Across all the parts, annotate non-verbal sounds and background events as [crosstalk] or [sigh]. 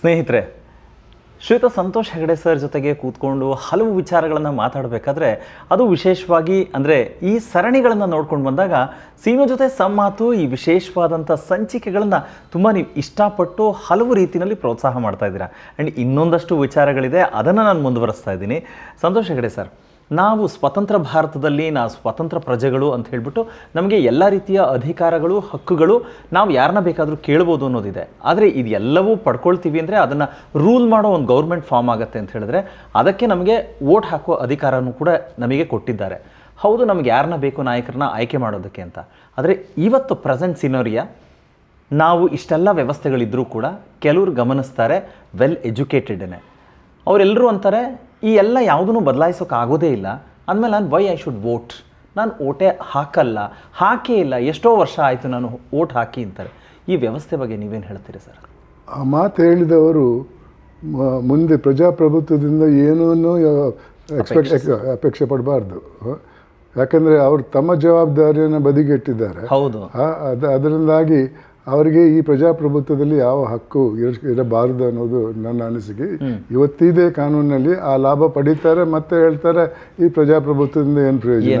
ಸ್ನೇಹಿತರೆ, ಶ್ವೇತ ಸಂತೋಷ್ ಹೆಗಡೆ ಸರ್ ಜೊತೆಗೆ ಕೂತ್ಕೊಂಡು ಹಲವು ವಿಚಾರಗಳನ್ನು ಮಾತಾಡಬೇಕಾದ್ರೆ ಅದು ವಿಶೇಷವಾಗಿ ಅಂದರೆ ಈ ಸರಣಿಗಳನ್ನು ನೋಡ್ಕೊಂಡು ಬಂದಾಗ ಸೀಮೆ ಜೊತೆ ಸಮ್ಮಾತು ಈ ವಿಶೇಷವಾದಂಥ ಸಂಚಿಕೆಗಳನ್ನು ತುಂಬ ನೀವು ಇಷ್ಟಪಟ್ಟು ಹಲವು ರೀತಿಯಲ್ಲಿ ಪ್ರೋತ್ಸಾಹ ಮಾಡ್ತಾ ಇದ್ದೀರಾ. ಆ್ಯಂಡ್ ಇನ್ನೊಂದಷ್ಟು ವಿಚಾರಗಳಿದೆ, ಅದನ್ನು ನಾನು ಮುಂದುವರಿಸ್ತಾ ಇದ್ದೀನಿ. ಸಂತೋಷ್ ಹೆಗಡೆ ಸರ್ ನಾವು ಸ್ವತಂತ್ರ ಭಾರತದಲ್ಲಿ, ನಾವು ಸ್ವತಂತ್ರ ಪ್ರಜೆಗಳು ಅಂತ ಹೇಳಿಬಿಟ್ಟು ನಮಗೆ ಎಲ್ಲ ರೀತಿಯ ಅಧಿಕಾರಗಳು, ಹಕ್ಕುಗಳು ನಾವು ಯಾರನ್ನ ಬೇಕಾದರೂ ಕೇಳ್ಬೋದು ಅನ್ನೋದಿದೆ. ಆದರೆ ಇದೆಲ್ಲವೂ ಪಡ್ಕೊಳ್ತೀವಿ ಅಂದರೆ ಅದನ್ನು ರೂಲ್ ಮಾಡೋ ಒಂದು ಗೌರ್ಮೆಂಟ್ ಫಾರ್ಮ್ ಆಗುತ್ತೆ ಅಂತ ಹೇಳಿದ್ರೆ ಅದಕ್ಕೆ ನಮಗೆ ವೋಟ್ ಹಾಕೋ ಅಧಿಕಾರನೂ ಕೂಡ ನಮಗೆ ಕೊಟ್ಟಿದ್ದಾರೆ. ಹೌದು, ನಮ್ಗೆ ಯಾರನ್ನ ಬೇಕು ನಾಯಕರನ್ನ ಆಯ್ಕೆ ಮಾಡೋದಕ್ಕೆ ಅಂತ. ಆದರೆ ಇವತ್ತು ಪ್ರೆಸೆಂಟ್ ಸಿನೋರಿಯಾ ನಾವು ಇಷ್ಟೆಲ್ಲ ವ್ಯವಸ್ಥೆಗಳಿದ್ದರೂ ಕೂಡ ಕೆಲವರು ಗಮನಿಸ್ತಾರೆ ವೆಲ್ ಎಜುಕೇಟೆಡೇ ಅವರೆಲ್ಲರೂ ಅಂತಾರೆ ಈ ಎಲ್ಲ ಯಾವುದನ್ನು ಬದಲಾಯಿಸೋಕೆ ಆಗೋದೇ ಇಲ್ಲ. ಅಂದಮೇಲೆ ನಾನು ವೈ ಐ ಶುಡ್ ವೋಟ್ ನಾನು ಓಟೆ ಹಾಕಲ್ಲ. ಹಾಕೇ ಇಲ್ಲ. ಎಷ್ಟೋ ವರ್ಷ ಆಯಿತು ನಾನು ಓಟ್ ಹಾಕಿ ಅಂತಾರೆ. ಈ ವ್ಯವಸ್ಥೆ ಬಗ್ಗೆ ನೀವೇನು ಹೇಳ್ತೀರಿ ಸರ್? ಆ ಮಾತು ಹೇಳಿದವರು ಮುಂದೆ ಪ್ರಜಾಪ್ರಭುತ್ವದಿಂದ ಏನೂ ಎಕ್ಸ್ಪೆಕ್ಟ್ ಅಪೇಕ್ಷೆ ಪಡಬಾರ್ದು. ಯಾಕಂದರೆ ಅವರು ತಮ್ಮ ಜವಾಬ್ದಾರಿಯನ್ನು ಬದಿಗೆಟ್ಟಿದ್ದಾರೆ. ಹೌದು. ಅದು ಅದ ಅದರಿಂದಾಗಿ ಅವರಿಗೆ ಈ ಪ್ರಜಾಪ್ರಭುತ್ವದಲ್ಲಿ ಯಾವ ಹಕ್ಕು ಇರ- ಇರಬಾರದು ಅನ್ನೋದು ನನ್ನ ಅನಿಸಿಕೆ. ಇವತ್ತಿದೆ ಕಾನೂನಲ್ಲಿ ಆ ಲಾಭ ಪಡೀತಾರೆ ಮತ್ತೆ ಹೇಳ್ತಾರೆ ಈ ಪ್ರಜಾಪ್ರಭುತ್ವದಿಂದ ಏನು ಪ್ರಯೋಜನ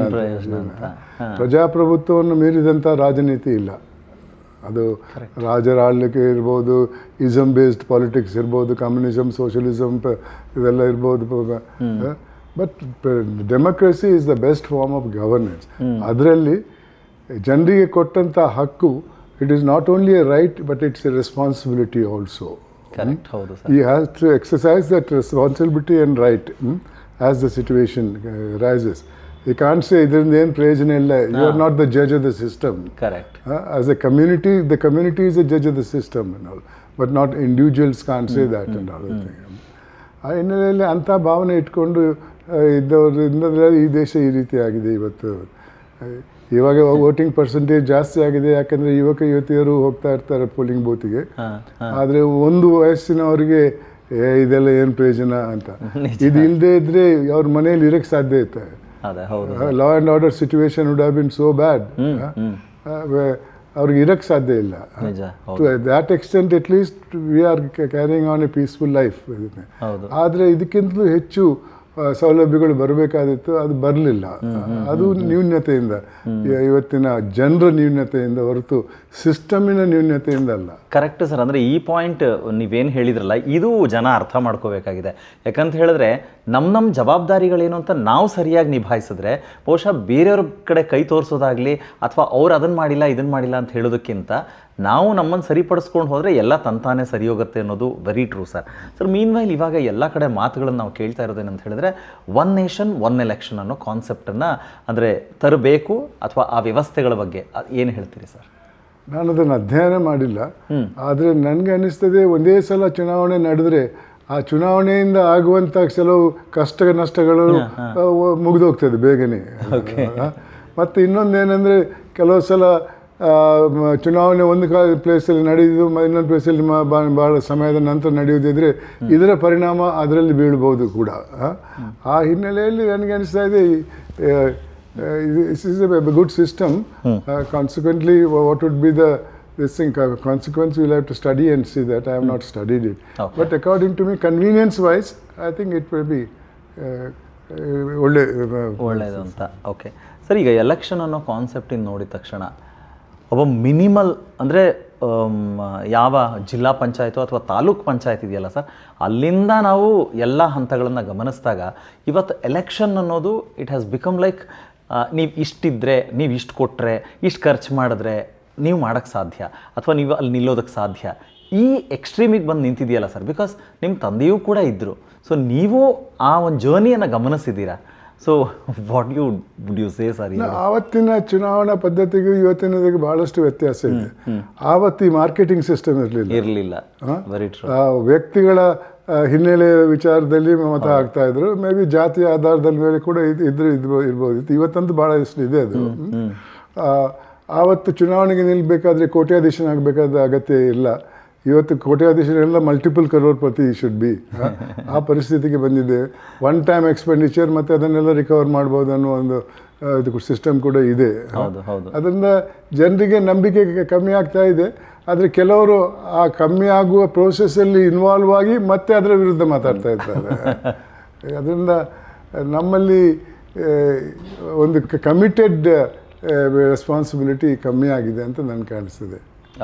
ಪ್ರಜಾಪ್ರಭುತ್ವವನ್ನು ಮೀರಿದಂಥ ರಾಜನೀತಿ ಇಲ್ಲ. ಅದು ರಾಜರ ಆಳ್ವಿಕೆ ಇರ್ಬೋದು ಇಸಮ್ ಬೇಸ್ಡ್ ಪಾಲಿಟಿಕ್ಸ್ ಇರ್ಬೋದು ಕಮ್ಯುನಿಸಮ್ ಸೋಷಲಿಸಮ್ ಇದೆಲ್ಲ ಇರ್ಬೋದು. But democracy is the best form of governance ಅದರಲ್ಲಿ ಜನರಿಗೆ ಕೊಟ್ಟಂಥ ಹಕ್ಕು it is not only a right but it's a responsibility also correct ಹೌದು sir he has to exercise that responsibility and right hmm, as the situation uh, rises. You can't say ಇದರಿಂದ ಏನು ಪ್ರಯೋಜನ ಇಲ್ಲ you are not the judge of the system correct as a community the community is the judge of the system and all but not individuals can say that and all ಆ ಹಿನ್ನೆಲೆಯಲ್ಲಿ ಅಂಥ ಭಾವನೆ ಇಟ್ಕೊಂಡು ಆ, ಇದ್ದವರಿಂದ ಈ ದೇಶ ಈ ರೀತಿ ಆಗಿದೆ ಇವತ್ತು. ಆ, ಇವಾಗ ವೋಟಿಂಗ್ ಪರ್ಸೆಂಟೇಜ್ ಜಾಸ್ತಿ ಆಗಿದೆ. ಯಾಕಂದ್ರೆ ಯುವಕ ಯುವತಿಯರು ಹೋಗ್ತಾ ಇರ್ತಾರೆ ಪೋಲಿಂಗ್ ಬೂತಿಗೆ ಆದರೆ ಒಂದು ವಯಸ್ಸಿನವರಿಗೆ ಇದೆಲ್ಲ ಏನು ಪ್ರಯೋಜನ ಅಂತ. [laughs] ಇದು ಇಲ್ಲದೆ ಇದ್ರೆ ಅವ್ರ ಮನೆಯಲ್ಲಿ ಇರಕ್ಕೆ ಸಾಧ್ಯ ಇತ್ತು law and order situation would have been so bad ಅವ್ರಿಗೆ ಇರಕ್ಕೆ ಸಾಧ್ಯ ಇಲ್ಲ. To that extent at least we are carrying on a peaceful life ಆದ್ರೆ ಇದಕ್ಕಿಂತಲೂ ಹೆಚ್ಚು ಸೌಲಭ್ಯಗಳು ಬರಬೇಕಾದಿತ್ತು ಅದು ಬರಲಿಲ್ಲ. ಅದು ನ್ಯೂನ್ಯತೆಯಿಂದ ಇವತ್ತಿನ ಜನರ ನ್ಯೂನ್ಯತೆಯಿಂದ ಹೊರತು ಸಿಸ್ಟಮಿನ ನ್ಯೂನ್ಯತೆಯಿಂದ ಅಲ್ಲ. ಕರೆಕ್ಟ್ ಸರ್ ಅಂದರೆ ಈ ಪಾಯಿಂಟ್ ನೀವೇನು ಹೇಳಿದ್ರಲ್ಲ ಇದು ಜನ ಅರ್ಥ ಮಾಡ್ಕೋಬೇಕಾಗಿದೆ. ಯಾಕಂತ ಹೇಳಿದ್ರೆ ನಮ್ಮ ನಮ್ಮ ಜವಾಬ್ದಾರಿಗಳೇನು ಅಂತ ನಾವು ಸರಿಯಾಗಿ ನಿಭಾಯಿಸಿದ್ರೆ ಬಹುಶಃ ಬೇರೆಯವ್ರ ಕಡೆ ಕೈ ತೋರಿಸೋದಾಗಲಿ ಅಥವಾ ಅವ್ರು ಅದನ್ನು ಮಾಡಿಲ್ಲ ಇದನ್ನು ಮಾಡಿಲ್ಲ ಅಂತ ಹೇಳೋದಕ್ಕಿಂತ ನಾವು ನಮ್ಮನ್ನು ಸರಿಪಡಿಸ್ಕೊಂಡು ಹೋದರೆ ಎಲ್ಲ ತಂತಾನೇ ಸರಿ ಹೋಗುತ್ತೆ ಅನ್ನೋದು very true sir sir meanwhile ಇವಾಗ ಎಲ್ಲ ಕಡೆ ಮಾತುಗಳನ್ನು ನಾವು ಕೇಳ್ತಾ ಇರೋದೇನಂತ ಹೇಳಿದ್ರೆ ಒನ್ ನೇಷನ್ ಒನ್ ಎಲೆಕ್ಷನ್ ಅನ್ನೋ ಕಾನ್ಸೆಪ್ಟನ್ನು ಅಂದರೆ ತರಬೇಕು ಅಥವಾ ಆ ವ್ಯವಸ್ಥೆಗಳ ಬಗ್ಗೆ ಏನು ಹೇಳ್ತೀರಿ ಸರ್ ನಾನು ಅದನ್ನು ಅಧ್ಯಯನ ಮಾಡಿಲ್ಲ. ಆದರೆ ನನಗೆ ಅನಿಸ್ತದೆ ಒಂದೇ ಸಲ ಚುನಾವಣೆ ನಡೆದ್ರೆ ಆ ಚುನಾವಣೆಯಿಂದ ಆಗುವಂಥ ಕೆಲವು ಕಷ್ಟ ನಷ್ಟಗಳು ಮುಗಿದೋಗ್ತದೆ ಬೇಗನೆ. [laughs] ಮತ್ತು ಇನ್ನೊಂದೇನೆಂದರೆ ಕೆಲವು ಸಲ ಚುನಾವಣೆ ಒಂದು ಕಾ ಪ್ಲೇಸಲ್ಲಿ ನಡೆಯುವುದು ಇನ್ನೊಂದು ಪ್ಲೇಸಲ್ಲಿ ಬಹಳ ಸಮಯದ ನಂತರ ನಡೆಯುವುದಿದ್ರೆ ಇದರ ಪರಿಣಾಮ ಅದರಲ್ಲಿ ಬೀಳ್ಬೋದು ಕೂಡ ಆ? ಹಿನ್ನೆಲೆಯಲ್ಲಿ ನನಗೆ ಅನಿಸ್ತಾ ಇದೆ is a this is a good system. ಬಿ consequently, what would be the this thing? uh, Consequence we'll have to study and see that. I have not studied it. Okay. But according to me, convenience-wise, I think it will be. Uh, uh, ಒಳ್ಳೆ uh, ಒಳ್ಳೆಯದು ಅಂತ okay sir ಈಗ election ಅನ್ನೋ ಕಾನ್ಸೆಪ್ಟಿಂದ ನೋಡಿದ ತಕ್ಷಣ ಒಬ್ಬ minimal ಅಂದರೆ ಯಾವ ಜಿಲ್ಲಾ ಪಂಚಾಯತು ಅಥವಾ ತಾಲೂಕ್ ಪಂಚಾಯತ್ ಇದೆಯಲ್ಲ ಸರ್, ಅಲ್ಲಿಂದ ನಾವು ಎಲ್ಲ ಹಂತಗಳನ್ನು ಗಮನಿಸಿದಾಗ ಇವತ್ತು ಎಲೆಕ್ಷನ್ ಅನ್ನೋದು ಇಟ್ ಹ್ಯಾಸ್ ಬಿಕಮ್ ಲೈಕ್ ನೀವು ಇಷ್ಟಿದ್ದರೆ ನೀವು ಇಷ್ಟು ಕೊಟ್ಟರೆ ಇಷ್ಟು ಖರ್ಚು ಮಾಡಿದ್ರೆ ನೀವು ಮಾಡೋಕ್ಕೆ ಸಾಧ್ಯ ಅಥವಾ ನೀವು ಅಲ್ಲಿ ನಿಲ್ಲೋದಕ್ಕೆ ಸಾಧ್ಯ. ಈ ಎಕ್ಸ್ಟ್ರೀಮಿಗೆ ಬಂದು ನಿಂತಿದೆಯಲ್ಲ ಸರ್ ಬಿಕಾಸ್ ನಿಮ್ಮ ತಂದೆಯೂ ಕೂಡ ಇದ್ದರು ಸೊ ನೀವು ಆ ಒಂದು ಜರ್ನಿಯನ್ನು ಗಮನಿಸಿದ್ದೀರಾ? So what you would you say sir ಆವತ್ತಿನ ಚುನಾವಣಾ ಪದ್ಧತಿಗೂ ಇವತ್ತಿನ ಬಹಳಷ್ಟು ವ್ಯತ್ಯಾಸ ಇದೆ. ಆವತ್ತು ಈ ಮಾರ್ಕೆಟಿಂಗ್ ಸಿಸ್ಟಮ್ ಇರಲಿಲ್ಲ. ಇರಲಿಲ್ಲ. ವ್ಯಕ್ತಿಗಳ ಹಿನ್ನೆಲೆ ವಿಚಾರದಲ್ಲಿ ಮತ ಆಗ್ತಾ ಇದ್ರು. ಮೇ ಬಿ ಜಾತಿ ಆಧಾರದ ಮೇಲೆ ಕೂಡ ಇದು ಇದ್ರೆ ಇರ್ಬೋದು ಇರ್ಬೋದಿತ್ತು. ಇವತ್ತಂತೂ ಭಾಳ ಇಷ್ಟ ಇದೆ ಅದು. ಆವತ್ತು ಚುನಾವಣೆಗೆ ನಿಲ್ಬೇಕಾದ್ರೆ ಕೋಟ್ಯಾಧೀಶನಾಗಬೇಕಾದ ಅಗತ್ಯ ಇಲ್ಲ. ಇವತ್ತು ಕೋಟ್ಯಾಧೀಶರೆಲ್ಲ ಮಲ್ಟಿಪಲ್ ಕರೋರ್ ಪ್ರತಿ ಶುಡ್ ಬಿ ಆ ಪರಿಸ್ಥಿತಿಗೆ ಬಂದಿದೆ. ಒನ್ ಟೈಮ್ ಎಕ್ಸ್ಪೆಂಡಿಚರ್ ಮತ್ತು ಅದನ್ನೆಲ್ಲ ರಿಕವರ್ ಮಾಡ್ಬೋದು ಅನ್ನೋ ಒಂದು ಇದು ಸಿಸ್ಟಮ್ ಕೂಡ ಇದೆ. ಅದರಿಂದ ಜನರಿಗೆ ನಂಬಿಕೆ ಕಮ್ಮಿ ಆಗ್ತಾ ಇದೆ. ಆದರೆ ಕೆಲವರು ಆ ಕಮ್ಮಿ ಆಗುವ ಪ್ರೋಸೆಸ್ಸಲ್ಲಿ ಇನ್ವಾಲ್ವ್ ಆಗಿ ಮತ್ತೆ ಅದರ ವಿರುದ್ಧ ಮಾತಾಡ್ತಾ ಇರ್ತಾರೆ [laughs] ಅದರಿಂದ ನಮ್ಮಲ್ಲಿ ಒಂದು ಕಮಿಟೆಡ್ ರೆಸ್ಪಾನ್ಸಿಬಿಲಿಟಿ ಕಮ್ಮಿ ಆಗಿದೆ ಅಂತ ನನಗೆ ಕಾಣಿಸ್ತದೆ.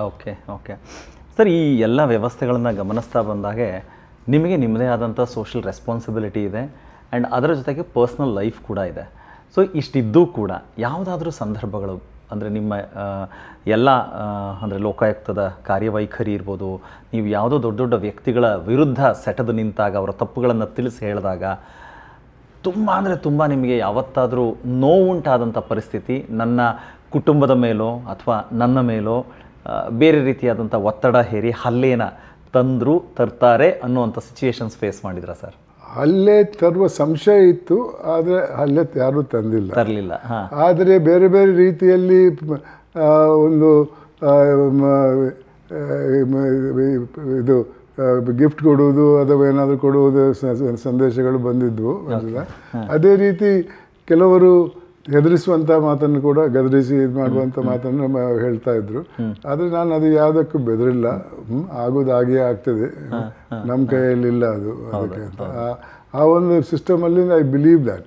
ಓಕೆ ಓಕೆ ಸರ್, ಈ ಎಲ್ಲ ವ್ಯವಸ್ಥೆಗಳನ್ನು ಗಮನಿಸ್ತಾ ಬಂದಾಗೆ ನಿಮಗೆ ನಿಮ್ಮದೇ ಆದಂಥ ಸೋಷಿಯಲ್ ರೆಸ್ಪಾನ್ಸಿಬಿಲಿಟಿ ಇದೆ ಆ್ಯಂಡ್ ಅದರ ಜೊತೆಗೆ ಪರ್ಸ್ನಲ್ ಲೈಫ್ ಕೂಡ ಇದೆ. ಸೊ ಇಷ್ಟಿದ್ದೂ ಕೂಡ ಯಾವುದಾದ್ರೂ ಸಂದರ್ಭಗಳು, ಅಂದರೆ ನಿಮ್ಮ ಎಲ್ಲ ಅಂದರೆ ಲೋಕಾಯುಕ್ತದ ಕಾರ್ಯವೈಖರಿ ಇರ್ಬೋದು, ನೀವು ಯಾವುದೋ ದೊಡ್ಡ ದೊಡ್ಡ ವ್ಯಕ್ತಿಗಳ ವಿರುದ್ಧ ಸೆಟದು ನಿಂತಾಗ ಅವರ ತಪ್ಪುಗಳನ್ನು ತಿಳಿಸಿ ಹೇಳಿದಾಗ ತುಂಬ ಅಂದರೆ ತುಂಬ ನಿಮಗೆ ಯಾವತ್ತಾದರೂ ನೋವುಂಟಾದಂಥ ಪರಿಸ್ಥಿತಿ ನನ್ನ ಕುಟುಂಬದ ಮೇಲೋ ಅಥವಾ ನನ್ನ ಮೇಲೋ ಬೇರೆ ರೀತಿಯಾದಂಥ ಒತ್ತಡ ಹೇರಿ ಹಲ್ಲೇನ ತಂದರು ತರ್ತಾರೆ ಅನ್ನುವಂಥ ಸಿಚುಯೇಷನ್ಸ್ ಫೇಸ್ ಮಾಡಿದ್ರಾ ಸರ್? ಹಲ್ಲೆ ತರುವ ಸಂಶಯ ಇತ್ತು ಆದರೆ ಹಲ್ಲೆ ಯಾರೂ ತಂದಿಲ್ಲ. ತರಲಿಲ್ಲ ಆದರೆ ಬೇರೆ ಬೇರೆ ರೀತಿಯಲ್ಲಿ ಒಂದು ಇದು ಗಿಫ್ಟ್ ಕೊಡುವುದು ಅಥವಾ ಏನಾದರೂ ಕೊಡುವುದು ಸಂದೇಶಗಳು ಬಂದಿದ್ವು ಅದೇ ರೀತಿ ಕೆಲವರು ಹೆದರಿಸುವಂಥ ಮಾತನ್ನು ಕೂಡ ಗದರಿಸಿ ಇದು ಮಾಡುವಂತ ಮಾತನ್ನು ಹೇಳ್ತಾ ಇದ್ರು. ಆದ್ರೆ ನಾನು ಅದು ಯಾವುದಕ್ಕೂ ಬೆದರಿಲ್ಲ. ಹ್ಮ್, ಆಗೋದು ಹಾಗೇ ಆಗ್ತದೆ. ನಮ್ಮ ಕೈಯಲ್ಲಿಲ್ಲ ಅದು ಅದಕ್ಕೆ ಅಂತ. ಆ- ಒಂದು ಸಿಸ್ಟಮ್ ಅಲ್ಲಿ ಐ ಬಿಲೀವ್ ದ್ಯಾಟ್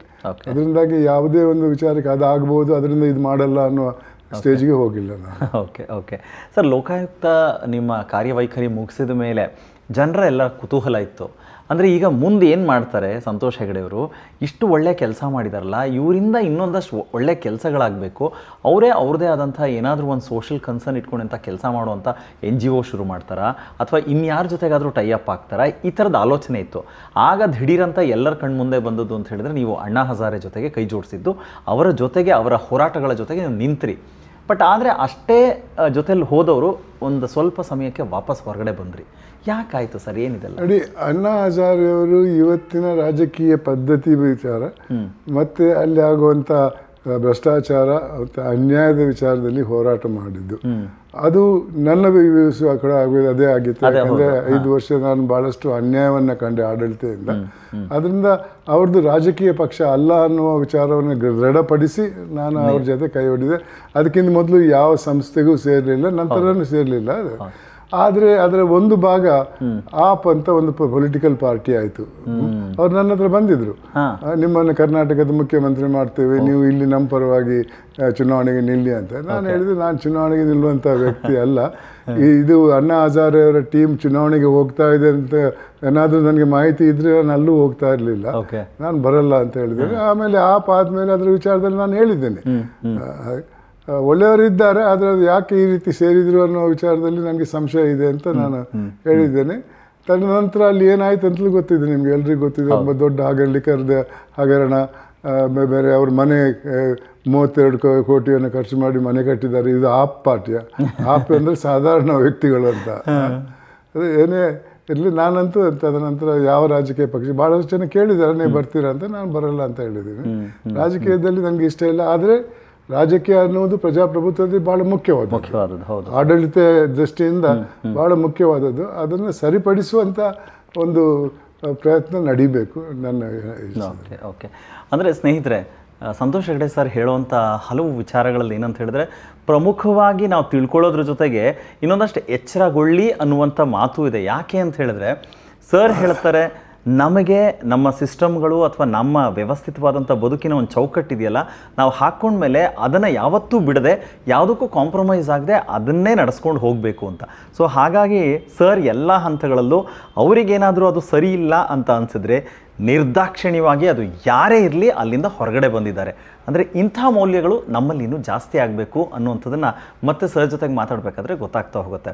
ಅದರಿಂದಾಗಿ ಯಾವುದೇ ಒಂದು ವಿಚಾರಕ್ಕೆ ಅದು ಆಗ್ಬೋದು ಅದರಿಂದ ಇದು ಮಾಡಲ್ಲ ಅನ್ನೋ ಸ್ಟೇಜ್ಗೆ ಹೋಗಿಲ್ಲ ನಾನು. ಓಕೆ ಓಕೆ ಸರ್ ಲೋಕಾಯುಕ್ತ ನಿಮ್ಮ ಕಾರ್ಯವೈಖರಿ ಮುಗಿಸಿದ ಮೇಲೆ ಜನರ ಎಲ್ಲ ಕುತೂಹಲ ಇತ್ತು. ಅಂದರೆ ಈಗ ಮುಂದೆ ಏನು ಮಾಡ್ತಾರೆ ಸಂತೋಷ್ ಹೆಗಡೆಯವರು ಇಷ್ಟು ಒಳ್ಳೆ ಕೆಲಸ ಮಾಡಿದಾರಲ್ಲ, ಇವರಿಂದ ಇನ್ನೊಂದಷ್ಟು ಒಳ್ಳೆಯ ಒಳ್ಳೆ ಕೆಲಸಗಳಾಗಬೇಕು, ಅವರೇ ಅವ್ರದೇ ಆದಂಥ ಏನಾದರೂ ಒಂದು ಸೋಷಿಯಲ್ ಕನ್ಸರ್ನ್ ಇಟ್ಕೊಂಡಂಥ ಕೆಲಸ ಮಾಡುವಂಥ ಎನ್ ಜಿ ಒ ಶುರು ಮಾಡ್ತಾರಾ? ಅಥವಾ ಇನ್ಯಾರ ಜೊತೆಗಾದರೂ ಟೈಅಪ್ ಆಗ್ತಾರಾ? ಈ ಥರದ ಆಲೋಚನೆ ಇತ್ತು. ಆಗ ದಿಢೀರಂತ ಎಲ್ಲರ ಕಣ್ಮುಂದೆ ಬಂದದ್ದು ಅಂತ ಹೇಳಿದ್ರೆ ನೀವು ಅಣ್ಣಾ ಹಜಾರೆ ಜೊತೆಗೆ ಕೈ ಜೋಡಿಸಿದ್ದು, ಅವರ ಜೊತೆಗೆ, ಅವರ ಹೋರಾಟಗಳ ಜೊತೆಗೆ ನೀವು ನಿಂತ್ರಿ. ಬಟ್ ಆದರೆ ಅಷ್ಟೇ ಜೊತೆಲಿ ಹೋದವರು ಒಂದು ಸ್ವಲ್ಪ ಸಮಯಕ್ಕೆ ವಾಪಸ್ ಹೊರಗಡೆ ಬಂದ್ರಿ. ಯಾಕಾಯಿತು ಸರ್? ಏನಿದೆಲ್ಲ? ನೋಡಿ ಅಣ್ಣಾ ಹಜಾರೆಯವರು ಇವತ್ತಿನ ರಾಜಕೀಯ ಪದ್ಧತಿ ವಿಚಾರ ಮತ್ತೆ ಅಲ್ಲಿ ಆಗುವಂಥ ಭ್ರಷ್ಟಾಚಾರ ಮತ್ತು ಅನ್ಯಾಯದ ವಿಚಾರದಲ್ಲಿ ಹೋರಾಟ ಮಾಡಿದ್ದು. ಅದು ನನ್ನ ವಿಶ್ವಾಸ ಕೂಡ ಆಗೋದು ಅದೇ ಆಗಿತ್ತು. ಯಾಕಂದರೆ ಐದು ವರ್ಷ ನಾನು ಬಹಳಷ್ಟು ಅನ್ಯಾಯವನ್ನು ಕಂಡೆ ಆಡಳಿತದಿಂದ ಅದರಿಂದ ಅವ್ರದ್ದು ರಾಜಕೀಯ ಪಕ್ಷ ಅಲ್ಲ ಅನ್ನುವ ವಿಚಾರವನ್ನು ದೃಢಪಡಿಸಿ ನಾನು ಅವ್ರ ಜೊತೆ ಕೈ ಹೊಡಿದೆ ಅದಕ್ಕಿಂತ ಮೊದಲು ಯಾವ ಸಂಸ್ಥೆಗೂ ಸೇರಲಿಲ್ಲ ನಂತರನೂ ಸೇರಲಿಲ್ಲ. ಆದರೆ ಅದರ ಒಂದು ಭಾಗ ಆಪ್ ಅಂತ ಒಂದು ಪೊಲಿಟಿಕಲ್ ಪಾರ್ಟಿ ಆಯಿತು. ಅವ್ರು ನನ್ನ ಹತ್ರ ಬಂದಿದ್ರು. ನಿಮ್ಮನ್ನು ಕರ್ನಾಟಕದ ಮುಖ್ಯಮಂತ್ರಿ ಮಾಡ್ತೇವೆ ನೀವು ಇಲ್ಲಿ ನಮ್ಮ ಪರವಾಗಿ ಚುನಾವಣೆಗೆ ನಿಲ್ಲಿ ಅಂತ. ನಾನು ಹೇಳಿದೆ ನಾನು ಚುನಾವಣೆಗೆ ನಿಲ್ಲುವಂಥ [laughs] ವ್ಯಕ್ತಿ ಅಲ್ಲ. ಇದು ಅಣ್ಣಾ ಹಜಾರೆ ಅವರ ಟೀಮ್ ಚುನಾವಣೆಗೆ ಹೋಗ್ತಾ ಇದೆ ಅಂತ ಏನಾದರೂ ನನಗೆ ಮಾಹಿತಿ ಇದ್ರೆ ನಾನು ಅಲ್ಲೂ ಹೋಗ್ತಾ ಇರಲಿಲ್ಲ. ನಾನು ಬರಲ್ಲ ಅಂತ ಹೇಳಿದ್ದೇನೆ. ಆಮೇಲೆ ಆಪ್ ಆದಮೇಲೆ ಅದರ ವಿಚಾರದಲ್ಲಿ ನಾನು ಹೇಳಿದ್ದೇನೆ. ಒಳ್ಳೆಯವರಿದ್ದಾರೆ ಆದರೆ ಅದು ಯಾಕೆ ಈ ರೀತಿ ಸೇರಿದ್ರು ಅನ್ನೋ ವಿಚಾರದಲ್ಲಿ ನನಗೆ ಸಂಶಯ ಇದೆ ಅಂತ ನಾನು ಹೇಳಿದ್ದೇನೆ. ತದನಂತರ ಅಲ್ಲಿ ಏನಾಯ್ತು ಅಂತಲೂ ಗೊತ್ತಿದೆ ನಿಮ್ಗೆ ಎಲ್ರಿಗೂ ಗೊತ್ತಿದೆ. ತುಂಬ ದೊಡ್ಡ ಹಗರಲಿಕ್ಕರದ ಹಗರಣ ಬೇರೆ ಅವ್ರ ಮನೆ ಮೂವತ್ತೆರಡು ಕೋಟಿಯನ್ನು ಖರ್ಚು ಮಾಡಿ ಮನೆ ಕಟ್ಟಿದ್ದಾರೆ. ಇದು ಆಪ್ ಪಾರ್ಟಿಯ ಆಪ್ [laughs] ಅಂದರೆ ಸಾಧಾರಣ ವ್ಯಕ್ತಿಗಳು ಅಂತ. ಅದು ಏನೇ ಇರಲಿ ನಾನಂತೂ ತದನಂತರ ಯಾವ ರಾಜಕೀಯ ಪಕ್ಷ ಭಾಳಷ್ಟು ಜನ ಕೇಳಿದ್ದಾರೆ ನೀವು ಬರ್ತೀರಾ ಅಂತ ನಾನು ಬರಲ್ಲ ಅಂತ ಹೇಳಿದ್ದೀನಿ. ರಾಜಕೀಯದಲ್ಲಿ ನನಗೆ ಇಷ್ಟ ಇಲ್ಲ. ಆದರೆ ರಾಜಕೀಯ ಅನ್ನುವುದು ಪ್ರಜಾಪ್ರಭುತ್ವದಲ್ಲಿ ಬಹಳ ಮುಖ್ಯವಾದ ಮುಖ್ಯವಾದದ್ದು ಹೌದು. ಆಡಳಿತ ದೃಷ್ಟಿಯಿಂದ ಬಹಳ ಮುಖ್ಯವಾದದ್ದು. ಅದನ್ನು ಸರಿಪಡಿಸುವಂಥ ಒಂದು ಪ್ರಯತ್ನ ನಡಿಬೇಕು ನನ್ನ. Okay okay. ಅಂದರೆ ಸ್ನೇಹಿತರೆ ಸಂತೋಷ್ ಹೆಗಡೆ ಸರ್ ಹೇಳುವಂಥ ಹಲವು ವಿಚಾರಗಳಲ್ಲಿ ಏನಂತ ಹೇಳಿದ್ರೆ ಪ್ರಮುಖವಾಗಿ ನಾವು ತಿಳ್ಕೊಳ್ಳೋದ್ರ ಜೊತೆಗೆ ಇನ್ನೊಂದಷ್ಟು ಎಚ್ಚರಗೊಳ್ಳಿ ಅನ್ನುವಂಥ ಮಾತು ಇದೆ. ಯಾಕೆ ಅಂತ ಹೇಳಿದ್ರೆ ಸರ್ ಹೇಳ್ತಾರೆ ನಮಗೆ ನಮ್ಮ ಸಿಸ್ಟಮ್ಗಳು ಅಥವಾ ನಮ್ಮ ವ್ಯವಸ್ಥಿತವಾದಂಥ ಬದುಕಿನ ಒಂದು ಚೌಕಟ್ಟಿದೆಯಲ್ಲ, ನಾವು ಹಾಕ್ಕೊಂಡ್ಮೇಲೆ ಅದನ್ನು ಯಾವತ್ತೂ ಬಿಡದೆ ಯಾವುದಕ್ಕೂ ಕಾಂಪ್ರಮೈಸ್ ಆಗದೆ ಅದನ್ನೇ ನಡೆಸ್ಕೊಂಡು ಹೋಗಬೇಕು ಅಂತ. ಸೊ ಹಾಗಾಗಿ ಸರ್, ಎಲ್ಲ ಹಂತಗಳಲ್ಲೂ ಅವರಿಗೇನಾದರೂ ಅದು ಸರಿ ಇಲ್ಲ ಅಂತ ಅನಿಸಿದ್ರೆ ನಿರ್ದಾಕ್ಷಿಣ್ಯವಾಗಿ ಅದು ಯಾರೇ ಇರಲಿ ಅಲ್ಲಿಂದ ಹೊರಗಡೆ ಬಂದಿದ್ದಾರೆ. ಅಂದರೆ ಇಂಥ ಮೌಲ್ಯಗಳು ನಮ್ಮಲ್ಲಿ ಇನ್ನೂ ಜಾಸ್ತಿ ಆಗಬೇಕು ಅನ್ನುವಂಥದ್ದನ್ನು ಮತ್ತೆ ಸರ್ ಜೊತೆಗೆ ಮಾತಾಡಬೇಕಾದ್ರೆ ಗೊತ್ತಾಗ್ತಾ ಹೋಗುತ್ತೆ.